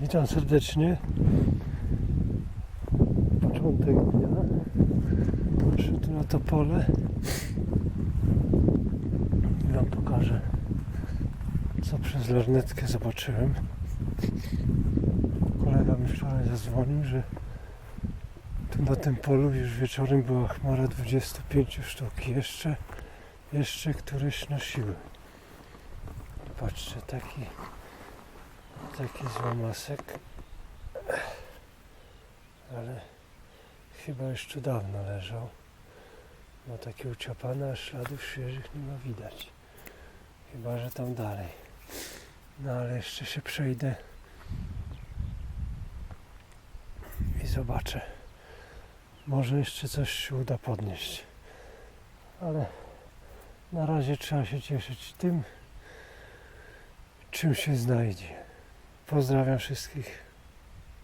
Witam serdecznie. Początek dnia. Patrzę tu na to pole. I Wam pokażę, co przez lornetkę zobaczyłem. Kolega mi wczoraj zadzwonił, że tu na tym polu już wieczorem była chmara 25 sztuk. Jeszcze, jeszcze któryś nosiły. Patrzcie, taki taki złamasek ale chyba tu dawno leżał. Ma takie uciapane, a śladów świeżych nie ma widać. Chyba, że tam dalej. No ale jeszcze się przejdę i zobaczę. Może jeszcze coś się uda podnieść. Ale na razie trzeba się cieszyć tym czym się znajdzie Pozdrawiam wszystkich.